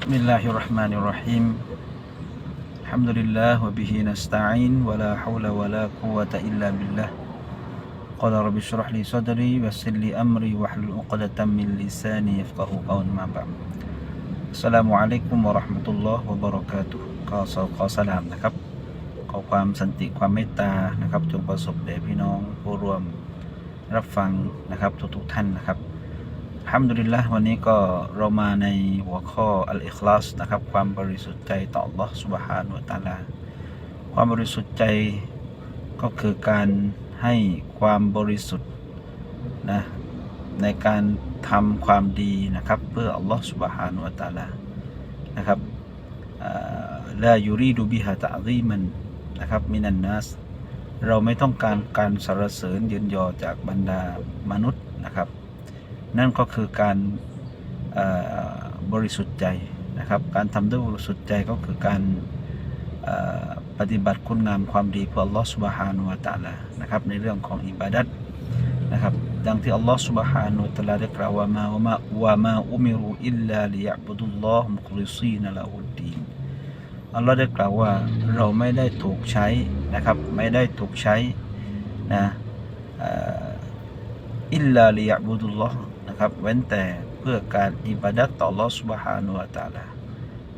بسم الله الرحمن الرحيم الحمد لله وبه نستعين ولا حول ولا قوة إلا بالله قال رب اشرح لي صدري ويسر لي أمري واحلل عقدة من لساني يفقه قول ما بعد السلام عليكم ورحمة الله وبركاته ก็สขอสลามนะครับ ขอความสันติความเมตตานะครับจงประสบแด่พี่น้องผู้รวมรับฟังนะครับทุกๆท่านนะครับ ฮัมดุลิลละวันนี้ก็เรามาในหัวข้ออัลอิคลาสนะครับความบริสุทธิ์ใจต่อ Allah Subhanahu wa Taala ความบริสุทธิ์ใจก็คือการให้ความบริสุทธิ์นะในการทำความดีนะครับเพื่อ Allah Subhanahu wa Taala นะครับลายูรีดูบิฮะตะรีมันนะครับมินันนัสเราไม่ต้องการการสรรเสริญยืนยอจากบรรดามนุษย์นะครับ นั่นก็คือการบริสุทธิ์ใจนะครับ การทำด้วยบริสุทธิ์ใจก็คือการปฏิบัติคุณงามความดีเพื่อ Allah Subhanahu wa Taala นะครับในเรื่องของอิบาดัตนะครับดังที่ Allah Subhanahu wa Taala ได้กล่าวว่ามาวมาวะมาอุมิรุอิลลาลิยะบุดุลลอฮ์มุคลิซีนละอุดดีนอัลลอฮ์ได้กล่าวว่าเราไม่ได้ถูกใช้นะครับไม่ได้ถูกใช้นะอิลลาลิยะบุดุลลอฮ์ นะครับ เว้นแต่เพื่อการอิบาดัตต่อ Allah Subhanahu wa Taala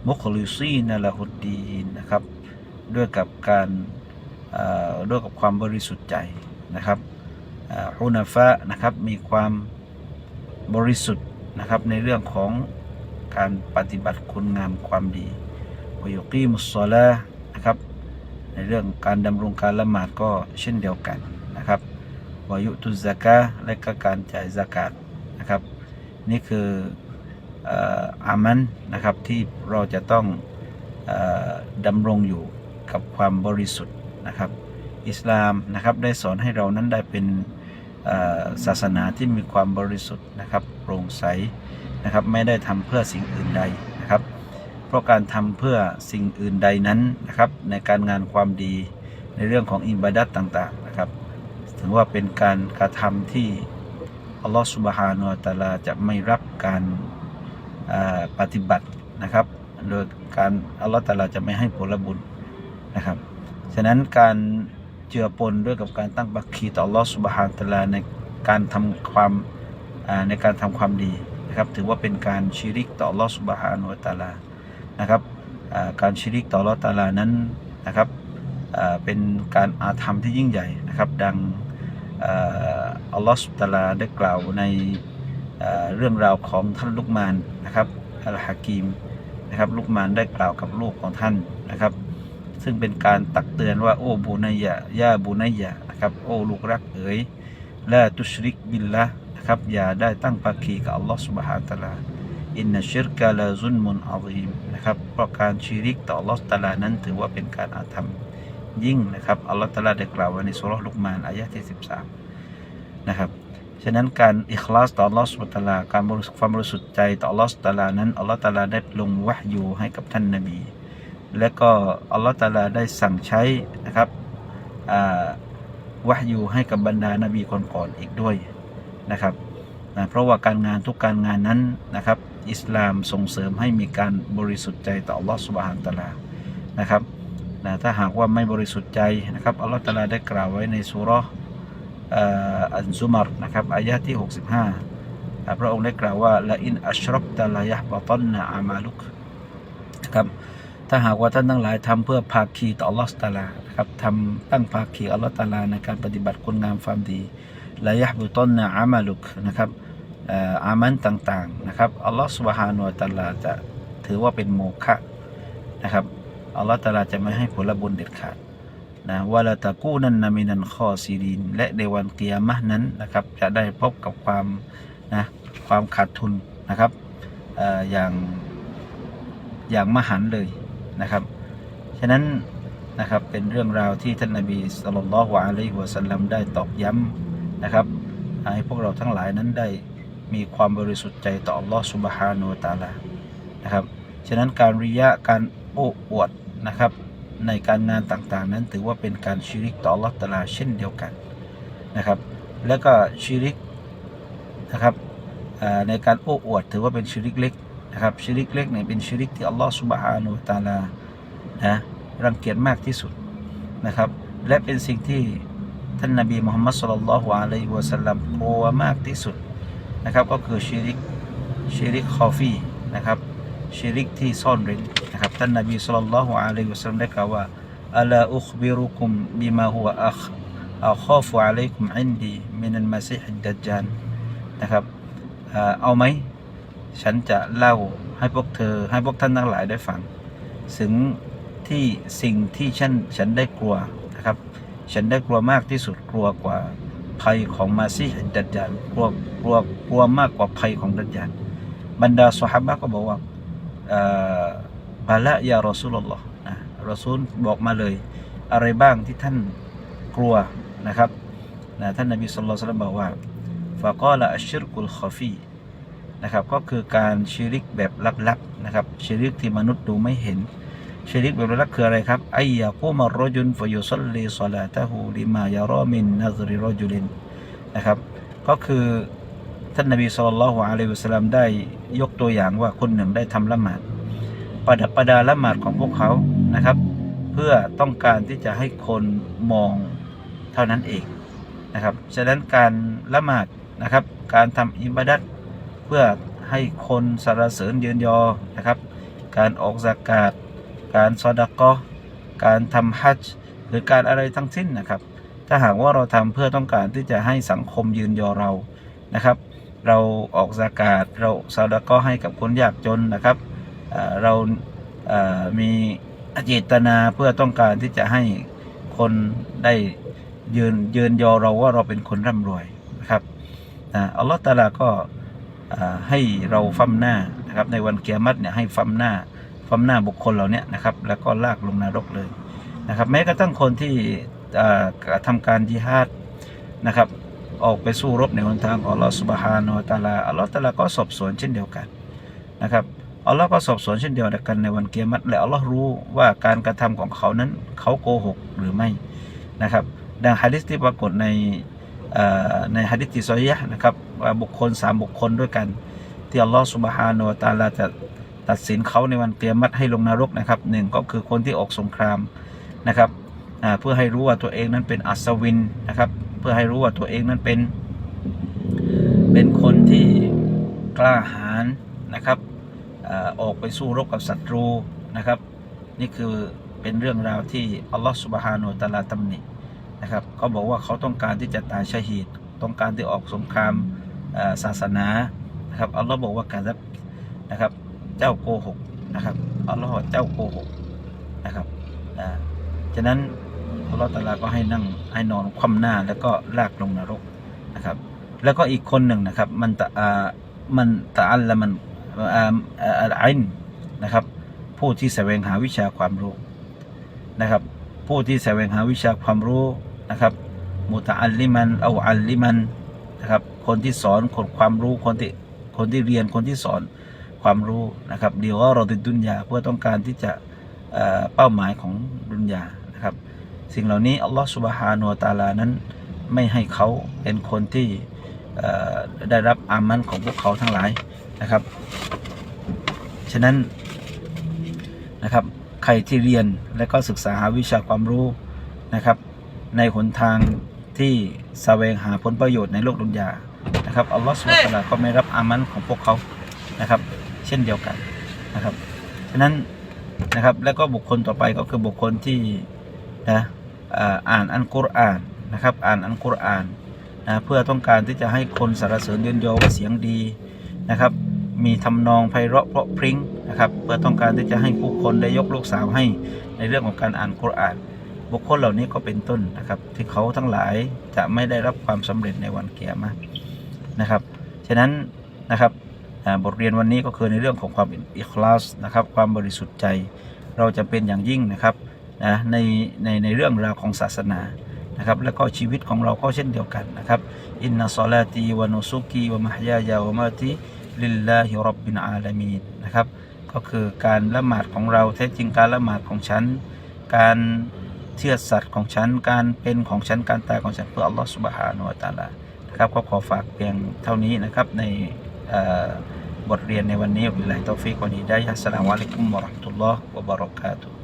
มุคลิซีนละหุดดีนนะครับ ด้วยกับการด้วยกับความบริสุทธิ์ใจนะครับฮุนาฟะนะครับมีความบริสุทธิ์นะครับในเรื่องของการปฏิบัติคุณงามความดีวยุกีมุสซอลานะครับ ในเรื่องการดำรงการละหมาดก็เช่นเดียวกันนะครับวายุตุซะกะห์และก็การจ่ายซะกาต นะครับ นี่คืออามันนะครับที่เราจะต้องอดำรงอยู่กับความบริสุทธิ์นะครับ อิสลามนะครับได้สอนให้เรานั้นได้เป็นศาสนาที่มีความบริสุทธิ์นะครับโปร่งใสนะครับไม่ได้ทำเพื่อสิ่งอื่นใดนะครับ เพราะการทำเพื่อสิ่งอื่นใดนั้นนะครับ ในการงานความดีในเรื่องของอิบาดัตต่างๆนะครับ ถือว่าเป็นการกระทำที่ อัลลอฮฺสุบฮานุวะตาลาจะไม่รับการปฏิบัตินะครับ โดยการอัลลอฮฺตาลาจะไม่ให้ผลบุญนะครับ ฉะนั้นการเจือปนด้วยกับการตั้งบักคีต่ออัลลอฮฺสุบฮานุวะตะอาลาในการทำความในการทำความดีนะครับ ถือว่าเป็นการชิริกต่ออัลลอฮฺสุบฮานุวะตาลานะครับการชิริกต่ออัลลอฮฺตาลานั้นนะครับเป็นการอาธรรมที่ยิ่งใหญ่นะครับ ดัง อัลลอฮฺสุตลาได้กล่าวในเรื่องราวของท่านลุกมานนะครับอัลฮะกีมนะครับลุกมานได้กล่าวกับลูกของท่านนะครับ ซึ่งเป็นการตักเตือนว่าโอ้บูนายะย่าบูนายะนะครับโอ้ลูกรักเอ๋ยและตุชริกบิลละนะครับอย่าได้ตั้งภาคีกับอัลลอฮฺสุบฮานตะลาอินนัชชิรกะลาซุนมุนอาซีมนะครับเพราะการชีริกต่ออัลลอฮฺตะลานั้นถือว่าเป็นการอาธรรม ยิ่งนะครับอัลลอฮฺตะลาได้กล่าวไว้ในสุรลุกมานอายะที่13นะครับฉะนั้นการอิคลาสต่อ Allah สุบตาลาการบริสุทธิ์ความบริสุทธิ์ใจต่อ Allah สุบตาลานั้น Allah ตาลาได้ลงวะฮยูให้กับท่านนบี และก็ Allah ตาลาได้สั่งใช้นะครับวะฮยูให้กับบรรดานบีก่อนๆอีกด้วยนะครับนะเพราะว่าการงานทุกการงานนั้นนะครับอิสลามส่งเสริมให้มีการบริสุทธิ์ใจต่อ Allah สุบฮานตะลานะครับ นะถ้าหากว่าไม่บริสุทธิ์ใจนะครับ Allah ตาลาได้กล่าวไว้ในสุราะห์อันซุมารนะครับอายะที่ 65 พระองค์ได้กล่าวว่าละอินอัชรกตะลายะบะตันนะอามาลุกนะครับถ้าหากว่าท่านทั้งหลายทำเพื่อภาคีต่อ Allah ตาลานะครับทำตั้งภาคีอัลลอฮ์ตาลาในการปฏิบัติคุณงามความดีละยะบุตันนะอามาลุกนะครับอามันต่างๆนะครับอัลลอฮ์สุบฮานุวะตาลาจะถือว่าเป็นโมฆะนะครับ อัลลอฮ์ตาลาจะไม่ให้ผลบุญเด็ดขาดนะวะลาตะกู้นั้นนามินันคอซีรีนและในวันเกียร์มะนั้นนะครับจะได้พบกับความนะความขาดทุนนะครับเอ่ออย่างอย่างมหันเลยนะครับ ฉะนั้นนะครับเป็นเรื่องราวที่ท่านนบีสุลต่านละฮ์อะลัยฮิวะสัลลัมได้ตอกย้ำนะครับให้พวกเราทั้งหลายนั้นได้มีความบริสุทธิ์ใจต่ออัลลอฮ์สุบฮานุวะตาลานะครับ ฉะนั้นการริยะการโอ้อวด นะครับ ในการงานต่างๆ นั้นถือว่าเป็นการชิริกต่อ Allah ตลาเช่นเดียวกันนะครับ แล้วก็ชิริกนะครับในการโอ้อวดถือว่าเป็นชิริกเล็กนะครับชิริกเล็กเนี่ยเป็นชิริกที่อัลลอฮฺสุบฮานุตาลานะรังเกียจมากที่สุดนะครับ และเป็นสิ่งที่ท่านนบีมุฮัมมัดสุลลัลลอฮุอะลัยฮิวะสัลลัมกลัวมากที่สุดนะครับ ก็คือชิริกชิริกคอฟีนะครับชิริกที่ซ่อนเร้น นะครับ ท่านนบีสุลลัลลอฮุอะลัยฮิวะสัลลัมได้กล่าวว่าอัลาอุคบิรุคุมบิมาฮุวะอัคอัคอฟุอะลัยคุมอินดีมินัลมาซีฮิดดัจจานนะครับเอาไหมฉันจะเล่าให้พวกเธอให้พวกท่านทั้งหลายได้ฟังถึงที่สิ่งที่ฉันฉันได้กลัวนะครับ ฉันได้กลัวมากที่สุดกลัวกว่าภัยของมาซีฮิดดัจจานกลัวกลัวกลัวมากกว่าภัยของดัจจานบรรดาสหายก็บอกว่า บาละยารอซูลลอฮ์นะรอซูลบอกมาเลย อะไรบ้างที่ท่านกลัวนะครับนะท่านนบีสุลต่านบอกว่าฟะกอละอัชชิรกุลคอฟีนะครับก็คือการชิริกแบบลับๆนะครับชิริกที่มนุษย์ดูไม่เห็นชิริกแบบลับๆคืออะไรครับไอยากูมารจุนฟยุซัลลีซอลาตะฮูลิมายารอมินนัซริรจุลินนะครับ ก็คือท่านนบีสุลต่านละฮ์อะลัยฮิวสลลัมได้ยกตัวอย่างว่าคนหนึ่งได้ทำละหมาด ประดับประดาละหมาดของพวกเขานะครับ เพื่อต้องการที่จะให้คนมองเท่านั้นเองนะครับฉะนั้นการละหมาดนะครับ การทำอิบาดัตเพื่อให้คนสรรเสริญเยือนยอนะครับ การออกสากาศ การซอดกอการทำฮัจญ์หรือการอะไรทั้งสิ้นนะครับ ถ้าหากว่าเราทำเพื่อต้องการที่จะให้สังคมยืนยอเรานะครับ เราออกสากาศเราซอดกอให้กับคนยากจนนะครับ เรามีเจตนาเพื่อต้องการที่จะให้คนได้ยืนยืนยอเราว่าเราเป็นคนร่ำรวยนะครับอัลลอฮฺตาลาก็ให้เราฟั่มหน้านะครับในวันเกียรติเนี่ยให้ฟั่มหน้าฟั่มหน้าบุคคลเหล่าเนี้ยนะครับ แล้วก็ลากลงนรกเลยนะครับ แม้กระทั่งคนที่อ่ากระทำการจิฮาดนะครับ ออกไปสู้รบในหนทางของอัลลอฮฺสุบฮานอัลตาลาอัลลอฮฺตาลาก็สอบสวนเช่นเดียวกันนะครับ อัลลอฮ์ก็สอบสวนเช่นเดียวกันในวันเกียรติและอัลลอฮ์รู้ว่าการกระทำของเขานั้นเขาโกหกหรือไม่นะครับ ดังฮะดิษที่ปรากฏในในฮะดิษที่ซอฮีฮ์นะครับว่าบุคคลสามบุคคลด้วยกัน ที่อัลลอฮฺสุบฮานาอัลตาลาจะตัดสินเขาในวันเกียรติให้ลงนรกนะครับหนึ่งก็คือคนที่ออกสงครามนะครับเพื่อให้รู้ว่าตัวเองนั้นเป็นอัศวินนะครับ เพื่อให้รู้ว่าตัวเองนั้นเป็น เป็นคนที่กล้าหาญนะครับ ออกไปสู้รบกับศัตรูนะครับ นี่คือเป็นเรื่องราวที่อัลลอฮฺสุบฮานาอัลตะอาลาตำหนินะครับเขาบอกว่าเขาต้องการที่จะตายชาฮีดต้องการที่ออกสงครามศาสนานะครับอัลลอฮ์บอกว่ากาซับนะครับเจ้าโกหกนะครับอัลลอฮ์เจ้าโกหกนะครับอ่าฉะนั้นอัลลอฮ์ตะอาลาก็ให้นั่งให้นอนคว่ำหน้าแล้วก็ลากลงนรกนะครับ แล้วก็อีกคนหนึ่งนะครับมันตะอามันตะอัลละมัน อัลอินนะครับ ผู้ที่แสวงหาวิชาความรู้นะครับ ผู้ที่แสวงหาวิชาความรู้นะครับมุตะอัลลิมันเอาอัลลิมันนะครับ คนที่สอนคนความรู้คนที่คนที่เรียนคนที่สอนความรู้นะครับเดี๋ยวเราติดดุนยาเพื่อต้องการที่จะเป้าหมายของดุนยานะครับ สิ่งเหล่านี้อัลลอฮฺสุบฮานุตาลานั้นไม่ให้เขาเป็นคนที่ได้รับอามันของพวกเขาทั้งหลาย นะครับ ฉะนั้นนะครับใครที่เรียนและก็ศึกษาหาวิชาความรู้นะครับ ในหนทางที่แสวงหาผลประโยชน์ในโลกดุนยานะครับอัลลอฮฺสุบฮานะก็ไม่รับอามันของพวกเขานะครับ เช่นเดียวกันนะครับฉะนั้นนะครับแล้วก็บุคคลต่อไปก็คือบุคคลที่นะอ่านอันกุรอานนะครับ อ่านอันกุรอานนะเพื่อต้องการที่จะให้คนสรรเสริญเยือนยอว่าเสียงดี นะครับ มีทำนองไพเราะเพราะพริ้งนะครับเพื่อต้องการที่จะให้ผู้คนได้ยกลูกสาวให้ในเรื่องของการอ่านกุรอาน บุคคลเหล่านี้ก็เป็นต้นนะครับ ที่เขาทั้งหลายจะไม่ได้รับความสำเร็จในวันเกียรตินะครับฉะนั้นนะครับบทเรียนวันนี้ก็คือในเรื่องของความอิคลาสนะครับความบริสุทธิ์ใจ เราจะเป็นอย่างยิ่งนะครับนะในในในเรื่องราวของศาสนานะครับแล้วก็ชีวิตของเราก็เช่นเดียวกันนะครับอินนัสลาตีวะนุสุกีวะมหยายาวะมาติ ลิลลาฮิรับบินอาลามีนะครับ ก็คือการละหมาดของเราแท้จริงการละหมาดของฉัน การเชื่อสัตย์ของฉัน การเป็นของฉัน การตายของฉันเพื่ออัลลอฮฺสุบฮานุวะตาลานะครับ ก็ขอฝากเพียงเท่านี้นะครับในบทเรียนในวันนี้บิลลาฮิตอฟิกวันนี้ได้อัสสลามุอะลัยกุมวะราะห์มะตุลลอฮ์วะบะเราะกาตุฮ์